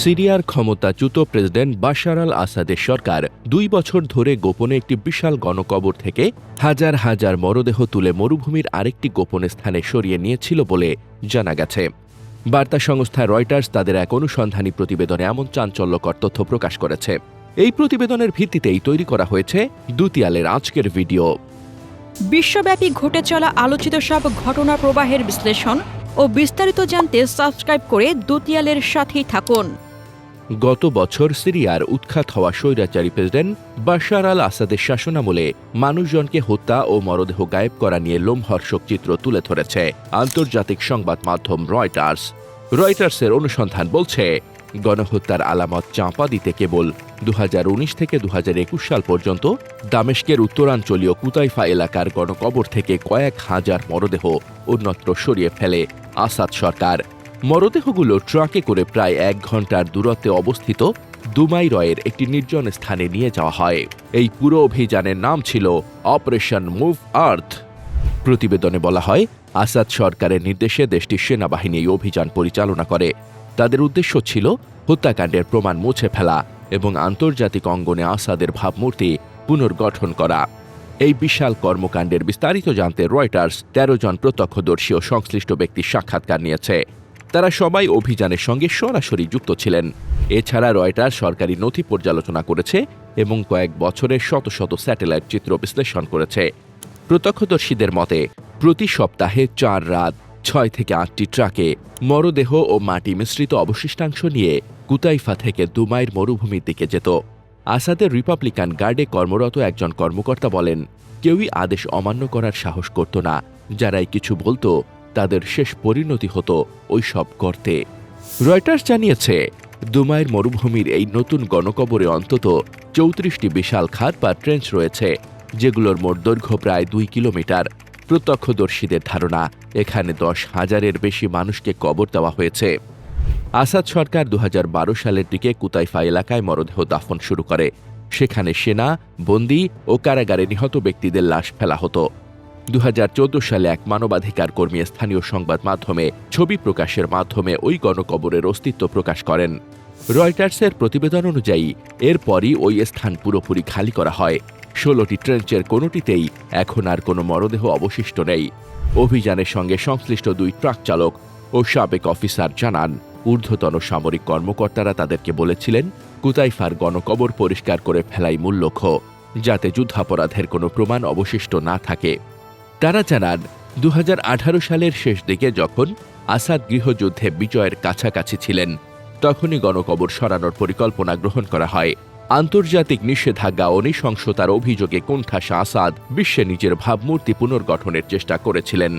সিরিয়ার ক্ষমতাচ্যুত president Bashar আল আসাদের সরকার দুই বছর ধরে গোপনে একটি বিশাল গণকবর থেকে হাজার হাজার মরদেহ তুলে মরুভূমির আরেকটি গোপন স্থানে সরিয়ে নিয়েছিল বলে জানা গেছে। বার্তা সংস্থা রয়টার্স তাদের এক অনুসন্ধানী প্রতিবেদনে এমন চাঞ্চল্যকর তথ্য প্রকাশ করেছে। এই প্রতিবেদনের ভিত্তিতেই তৈরি করা হয়েছে দুতিয়ালের আজকের ভিডিও। বিশ্বব্যাপী ঘটে চলা আলোচিত সব ঘটনা প্রবাহের বিশ্লেষণ ও বিস্তারিত জানতে সাবস্ক্রাইব করে দুতিয়ালের সাথেই থাকুন। গত বছর সিরিয়ার উৎখাত হওয়া স্বৈরাচারী প্রেসিডেন্ট বাশার আল আসাদের শাসনামলে মানুষজনকে হত্যা ও মরদেহ গায়েব করা নিয়ে লোমহর্ষক চিত্র তুলে ধরেছে আন্তর্জাতিক সংবাদ মাধ্যম রয়টার্স। রয়টার্সের অনুসন্ধান বলছে, গণহত্যার আলামত চাঁপা দিতে কেবল দু হাজার উনিশ থেকে দু হাজার একুশ সাল পর্যন্ত দামেস্কের উত্তরাঞ্চলীয় কুতাইফা এলাকার গণকবর থেকে কয়েক হাজার মরদেহ অন্যত্র সরিয়ে ফেলে। আসাদ সরকার। মরদেহগুলো ট্রাকে করে প্রায় এক ঘণ্টার দূরত্বে অবস্থিত দুমাই রয়ের একটি নির্জন স্থানে নিয়ে যাওয়া হয়। এই পুরো অভিযানের নাম ছিল অপারেশন মুভ আর্থ। প্রতিবেদনে বলা হয়, আসাদ সরকারের নির্দেশে দেশটির সেনাবাহিনী এই অভিযান পরিচালনা করে। তাদের উদ্দেশ্য ছিল হত্যাকাণ্ডের প্রমাণ মুছে ফেলা এবং আন্তর্জাতিক অঙ্গনে আসাদের ভাবমূর্তি পুনর্গঠন করা। এই বিশাল কর্মকাণ্ডের বিস্তারিত জানতে রয়টার্স তেরো জন প্রত্যক্ষদর্শী ও সংশ্লিষ্ট ব্যক্তির সাক্ষাৎকার নিয়েছে। তারা সবাই অভিযানের সঙ্গে সরাসরি যুক্ত ছিলেন। এছাড়া রয়টার্স সরকারি নথি পর্যালোচনা করেছে এবং কয়েক বছরের শত শত স্যাটেলাইট চিত্র বিশ্লেষণ করেছে। প্রত্যক্ষদর্শীদের মতে, প্রতি সপ্তাহে চার রাত ছয় থেকে আটটি ট্রাকে মরদেহ ও মাটি মিশ্রিত অবশিষ্টাংশ নিয়ে কুতাইফা থেকে দুমাইর মরুভূমির দিকে যেত। আসাদের রিপাবলিকান গার্ডে কর্মরত একজন কর্মকর্তা বলেন, কেউই আদেশ অমান্য করার সাহস করত না। যারাই কিছু বলতো, তাদের শেষ পরিণতি হতো ওইসব করতে রয়টার্স জানিয়েছে দুমাইয়ের মরুভূমির এই নতুন গণকবরে অন্তত চৌত্রিশটি বিশাল খাত বা ট্রেঞ্চ রয়েছে, যেগুলোর মোট দৈর্ঘ্য প্রায় দুই কিলোমিটার। প্রত্যক্ষদর্শীদের ধারণা, এখানে দশ হাজারের বেশি মানুষকে কবর দেওয়া হয়েছে। আসাদ সরকার দু হাজার বারো সালের দিকে কুতাইফা এলাকায় মরদেহ দাফন শুরু করে। সেখানে সেনা, বন্দি ও কারাগারে নিহত ব্যক্তিদের লাশ ফেলা হতো। দু হাজার চৌদ্দ সালে এক মানবাধিকার কর্মী স্থানীয় সংবাদ মাধ্যমে ছবি প্রকাশের মাধ্যমে ওই গণকবরের অস্তিত্ব প্রকাশ করেন। রয়টার্সের প্রতিবেদন অনুযায়ী, এরপরই ওই স্থান পুরোপুরি খালি করা হয়। ষোলোটি ট্রেঞ্চের কোনোটিতেই এখন আর কোনো মরদেহ অবশিষ্ট নেই। অভিযানের সঙ্গে সংশ্লিষ্ট দুই ট্রাক চালক ও সাবেক অফিসার জানান। ঊর্ধ্বতন সামরিক কর্মকর্তারা তাদেরকে বলেছিলেন, কুতাইফার গণকবর পরিষ্কার করে ফেলাই মূল লক্ষ্য যাতে যুদ্ধাপরাধের কোনো প্রমাণ অবশিষ্ট না থাকে। তারা জানান দু হাজার আঠারো সালের শেষ দিকে যখন আসাদ গৃহযুদ্ধে বিজয়ের কাছাকাছি ছিলেন, তখনই গণকবর সরানোর পরিকল্পনা গ্রহণ করা হয়। আন্তর্জাতিক নিষেধাজ্ঞা ও নৃশংসতার অভিযোগে কোণঠাসা আসাদ বিশ্বে নিজের ভাবমূর্তি পুনর্গঠনের চেষ্টা করেছিলেন।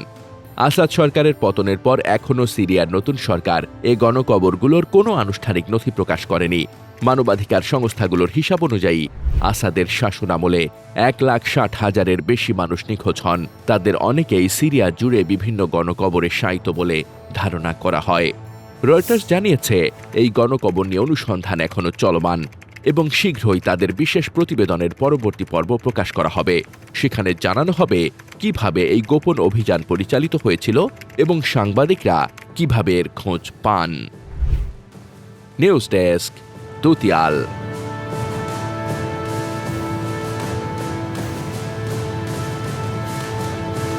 আসাদ সরকারের পতনের পর এখনও সিরিয়ার নতুন সরকার এ গণকবরগুলোর কোনো আনুষ্ঠানিক নথি প্রকাশ করেনি। মানবাধিকার সংস্থাগুলোর হিসাব অনুযায়ী আসাদের শাসনামলে এক লাখ ষাট হাজারের বেশি মানুষ নিখোঁজ হন। তাদের অনেকেই সিরিয়া জুড়ে বিভিন্ন গণকবরে শায়িত বলে ধারণা করা হয়। রয়টার্স জানিয়েছে, এই গণকবর নিয়ে অনুসন্ধান এখনও চলমান। এবং শীঘ্রই তাদের বিশেষ প্রতিবেদনের পরবর্তী পর্ব প্রকাশ করা হবে। সেখানে জানানো হবে কীভাবে এই গোপন অভিযান পরিচালিত হয়েছিল এবং সাংবাদিকরা কীভাবে এর খোঁজ পান। News desk, দুতিয়াল।